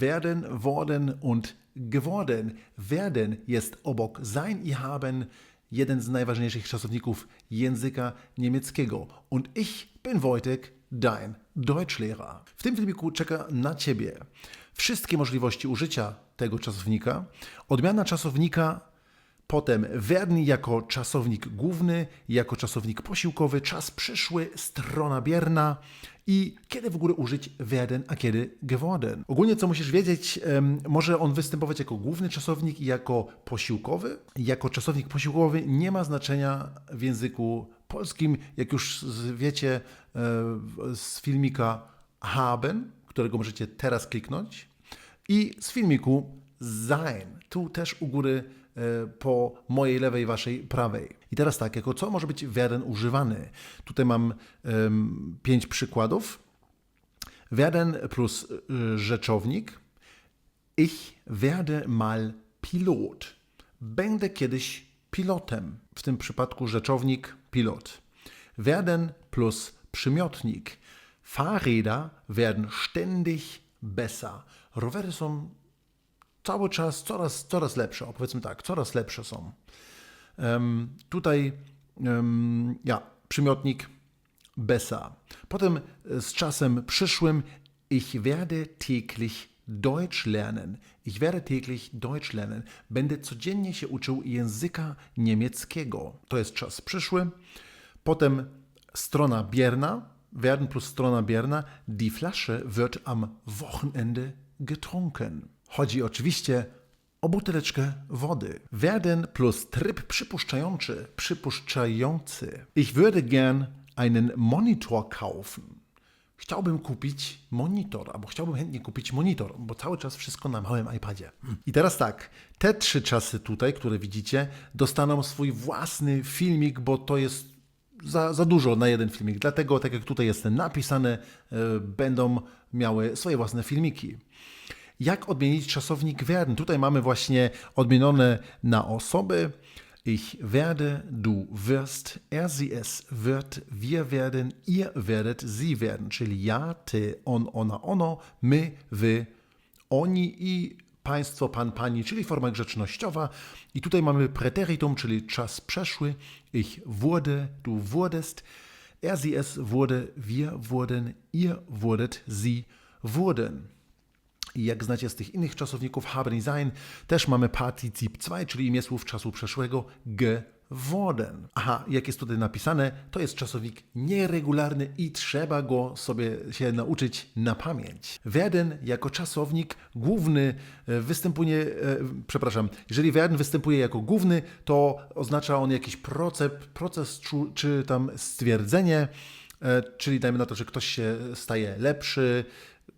werden, worden und geworden. Werden jest obok sein i haben jeden z najważniejszych czasowników języka niemieckiego. Und ich bin Wojtek, dein Deutschlehrer. W tym filmiku czeka na Ciebie wszystkie możliwości użycia tego czasownika, odmiana czasownika Potem werden jako czasownik główny, jako czasownik posiłkowy, czas przyszły, strona bierna i kiedy w ogóle użyć werden, a kiedy geworden. Ogólnie co musisz wiedzieć, może on występować jako główny czasownik i jako posiłkowy. Jako czasownik posiłkowy nie ma znaczenia w języku polskim, jak już wiecie e, z filmika haben, którego możecie teraz kliknąć i z filmiku Sein. Tu też u góry po mojej lewej, waszej prawej. I teraz tak, jako co może być werden używany? Tutaj mam em, pięć przykładów. Werden plus y, rzeczownik. Ich werde mal Pilot. Będę kiedyś pilotem. W tym przypadku rzeczownik pilot. Werden plus przymiotnik. Fahrräder werden ständig besser. Rowery są cały czas coraz, coraz lepsze. Powiedzmy tak, coraz lepsze są. Em, tutaj em, ja, przymiotnik besser. Potem e, z czasem przyszłym ich werde täglich Deutsch lernen. Ich werde täglich Deutsch lernen. Będę codziennie się uczył języka niemieckiego. To jest czas przyszły. Potem strona bierna, werden plus strona bierna. Die Flasche wird am Wochenende getrunken. Chodzi oczywiście o buteleczkę wody. Werden plus tryb przypuszczający, przypuszczający. Ich würde gern einen Monitor kaufen. Chciałbym kupić monitor, albo chciałbym chętnie kupić monitor, bo cały czas wszystko na małym iPadzie. Hmm. I teraz tak, te trzy czasy tutaj, które widzicie, dostaną swój własny filmik, bo to jest za, za dużo na jeden filmik. Dlatego, tak jak tutaj jest napisane, e, będą miały swoje własne filmiki. Jak odmienić czasownik werden? Tutaj mamy właśnie odmienione na osoby. Ich werde, du wirst, er, sie, es wird, wir werden, ihr werdet, sie werden. Czyli ja, ty, on, ona, ono, my, wy, oni i państwo, pan, pani, czyli forma grzecznościowa. I tutaj mamy Präteritum, czyli czas przeszły. Ich wurde, du wurdest, er, sie, es wurde, wir wurden, ihr wurdet, sie wurden. I jak znacie z tych innych czasowników haben sein, też mamy Partizip 2, czyli imię słów czasu przeszłego geworden. Aha, jak jest tutaj napisane, to jest czasownik nieregularny i trzeba go sobie się nauczyć na pamięć. Werden jako czasownik główny e, występuje, e, przepraszam, jeżeli werden występuje jako główny, to oznacza on jakiś proces, proces czy, czy tam stwierdzenie, e, czyli dajmy na to, że ktoś się staje lepszy,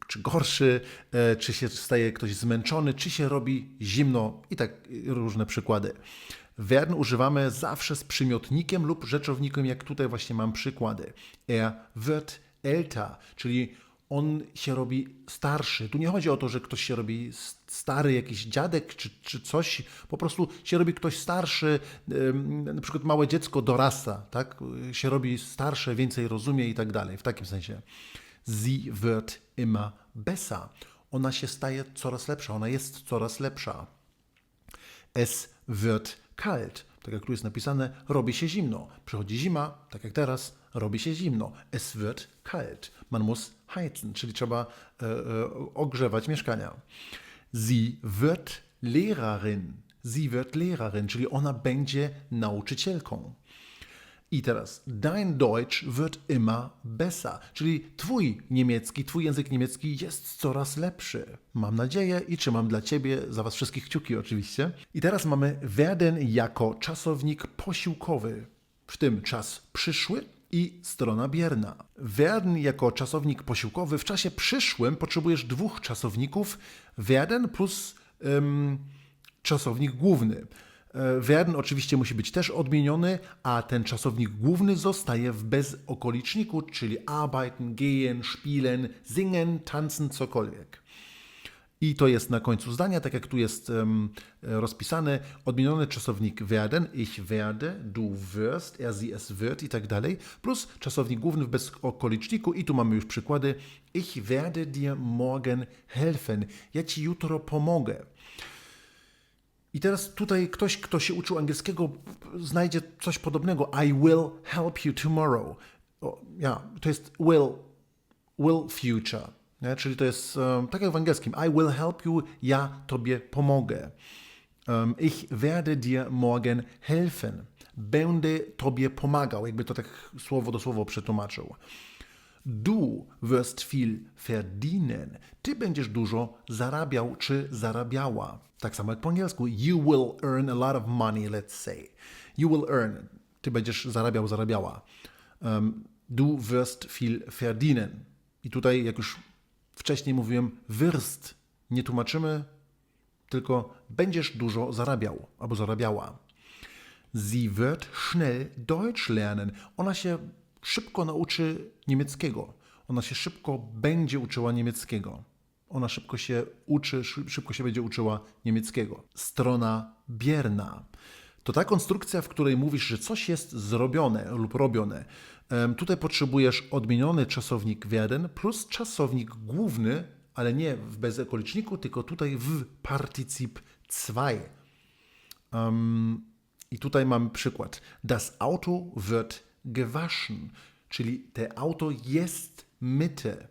czy gorszy, e, czy się staje ktoś zmęczony, czy się robi zimno i tak różne przykłady. Werden używamy zawsze z przymiotnikiem lub rzeczownikiem, jak tutaj właśnie mam przykłady. Er wird älter, czyli on się robi starszy. Tu nie chodzi o to, że ktoś się robi stary, jakiś dziadek czy, czy coś, po prostu się robi ktoś starszy, na przykład małe dziecko dorasta, tak? się robi starsze, więcej rozumie i tak dalej, w takim sensie. Sie wird immer besser. Ona się staje coraz lepsza, ona jest coraz lepsza. Es wird kalt. Tak jak tu jest napisane, robi się zimno. Przychodzi zima, tak jak teraz, robi się zimno. Es wird kalt. Man muss heizen, czyli trzeba e, e, ogrzewać mieszkania. Sie wird Lehrerin. Sie wird Lehrerin, czyli ona będzie nauczycielką. I teraz, dein Deutsch wird immer besser, czyli twój niemiecki, twój język niemiecki jest coraz lepszy. Mam nadzieję i trzymam dla ciebie, za was wszystkich kciuki oczywiście. I teraz mamy werden jako czasownik posiłkowy, w tym czas przyszły i strona bierna. Werden jako czasownik posiłkowy w czasie przyszłym potrzebujesz dwóch czasowników, werden plus ym, czasownik główny. E, Werden oczywiście musi być też odmieniony, a ten czasownik główny zostaje w bezokoliczniku, czyli arbeiten, gehen, spielen, singen, tanzen, cokolwiek. I to jest na końcu zdania, tak jak tu jest em, rozpisane, odmieniony czasownik werden, ich werde, du wirst, er, sie, es wird i tak dalej, plus czasownik główny w bezokoliczniku i tu mamy już przykłady, ich werde dir morgen helfen, ja ci jutro pomogę. I teraz tutaj ktoś, kto się uczył angielskiego, znajdzie coś podobnego. I will help you tomorrow. O, ja, to jest will, will future. Nie? Czyli to jest um, tak jak w angielskim. I will help you, ja tobie pomogę. Um, ich werde dir morgen helfen. Będę tobie pomagał, jakby to tak słowo do słowa przetłumaczył. Du wirst viel verdienen. Ty będziesz dużo zarabiał czy zarabiała. Tak samo jak po angielsku. You will earn a lot of money, let's say. You will earn. Ty będziesz zarabiał, zarabiała. Um, du wirst viel verdienen. I tutaj, jak już wcześniej mówiłem, wirst nie tłumaczymy, tylko będziesz dużo zarabiał albo zarabiała. Sie wird schnell Deutsch lernen. Ona się szybko nauczy niemieckiego. Ona się szybko będzie uczyła niemieckiego. Ona szybko się uczy, szy- szybko się będzie uczyła niemieckiego. Strona bierna. To ta konstrukcja, w której mówisz, że coś jest zrobione lub robione. Tutaj potrzebujesz odmieniony czasownik werden plus czasownik główny, ale nie w bezokoliczniku, tylko tutaj w partycyp 2. I tutaj mamy przykład. Das Auto wird gewaschen, czyli te auto jest myte.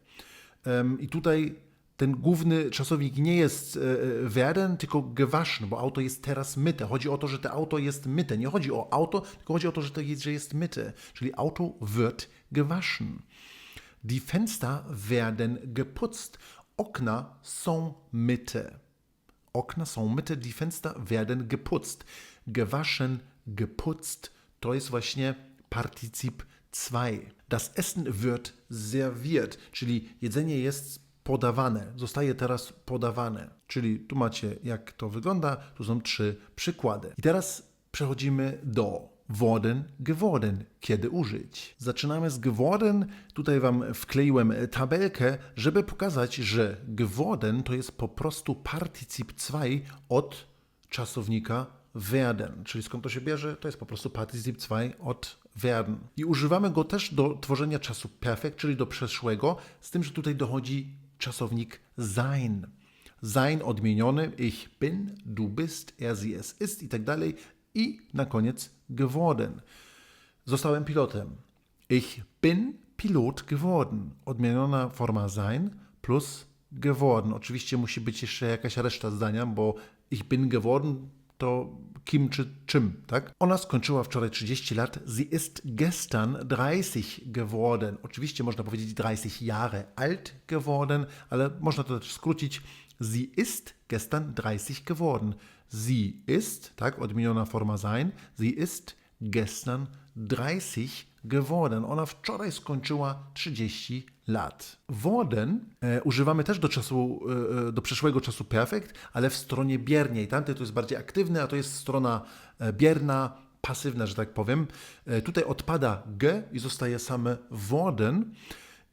I tutaj ten główny czasownik nie jest e, e, werden, tylko gewaschen, bo auto jest teraz myte. Chodzi o to, że to auto jest myte. Nie chodzi o auto, tylko chodzi o to, że to jest, że jest myte. Czyli auto wird gewaschen. Die Fenster werden geputzt. Okna są myte. Okna są myte, die Fenster werden geputzt. Gewaschen, geputzt, to jest właśnie Partizip 2. Das Essen wird serviert, czyli jedzenie jest podawane, zostaje teraz podawane. Czyli tu macie jak to wygląda, tu są trzy przykłady. I teraz przechodzimy do worden, geworden, kiedy użyć. Zaczynamy z geworden. Tutaj Wam wkleiłem tabelkę, żeby pokazać, że geworden to jest po prostu partycyp 2 od czasownika werden. Czyli skąd to się bierze? To jest po prostu partycyp 2 od I używamy go też do tworzenia czasu perfekt, czyli do przeszłego, z tym, że tutaj dochodzi czasownik sein. Sein odmieniony, ich bin, du bist, er, sie, es ist i tak dalej. I na koniec geworden. Zostałem pilotem. Ich bin Pilot geworden. Odmieniona forma sein plus geworden. Oczywiście musi być jeszcze jakaś reszta zdania, bo ich bin geworden to kim czy czym, tak? Ona skończyła wczoraj 30 lat. Sie ist gestern 30 geworden. Oczywiście można powiedzieć 30 Jahre alt geworden, ale można to też skrócić. Sie ist gestern 30 geworden. Sie ist, tak, odmieniona forma sein. Sie ist gestern 30 geworden. Ona wczoraj skończyła 30 lat. Worden e, używamy też do czasu, e, e, do przeszłego czasu perfekt, ale w stronie bierniej. Tamte to jest bardziej aktywne, a to jest strona e, bierna, pasywna, że tak powiem. E, tutaj odpada g i zostaje same worden.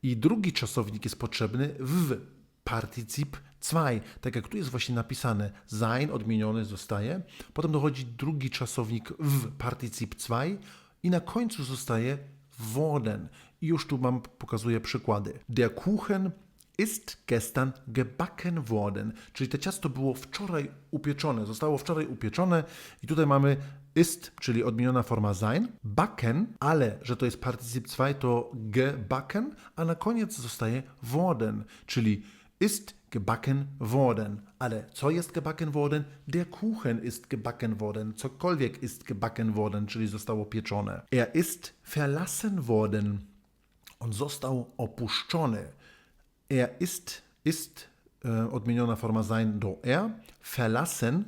I drugi czasownik jest potrzebny w partycyp 2. Tak jak tu jest właśnie napisane, sein odmieniony zostaje. Potem dochodzi drugi czasownik w partycyp 2 i na końcu zostaje worden. I już tu mam, pokazuję przykłady. Der Kuchen ist gestern gebacken worden. Czyli to ciasto było wczoraj upieczone, zostało wczoraj upieczone i tutaj mamy ist, czyli odmieniona forma sein, backen, ale że to jest partycyp 2, to gebacken, a na koniec zostaje worden, czyli ist gebacken worden. Ale co jest gebacken worden? Der Kuchen ist gebacken worden. Cokolwiek ist gebacken worden, czyli zostało pieczone. Er ist verlassen worden. On został opuszczony. Er ist, ist e, odmieniona forma sein do er. Verlassen.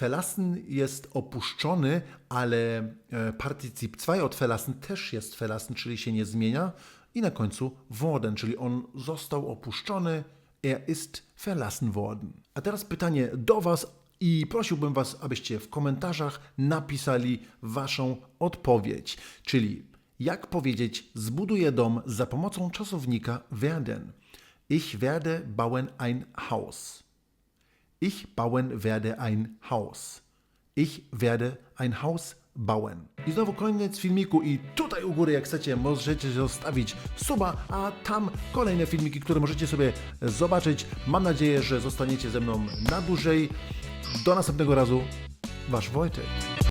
Verlassen jest opuszczony, ale e, partycyp 2 od verlassen też jest verlassen, czyli się nie zmienia. I na końcu worden, czyli on został opuszczony, er ist verlassen worden. A teraz pytanie do Was i prosiłbym Was, abyście w komentarzach napisali Waszą odpowiedź, czyli jak powiedzieć zbuduję dom za pomocą czasownika werden. Ich werde bauen ein Haus. Ich bauen werde ein Haus. Ich werde ein Haus I znowu koniec filmiku i tutaj u góry jak chcecie możecie zostawić suba, a tam kolejne filmiki, które możecie sobie zobaczyć. Mam nadzieję, że zostaniecie ze mną na dłużej. Do następnego razu. Wasz Wojtek.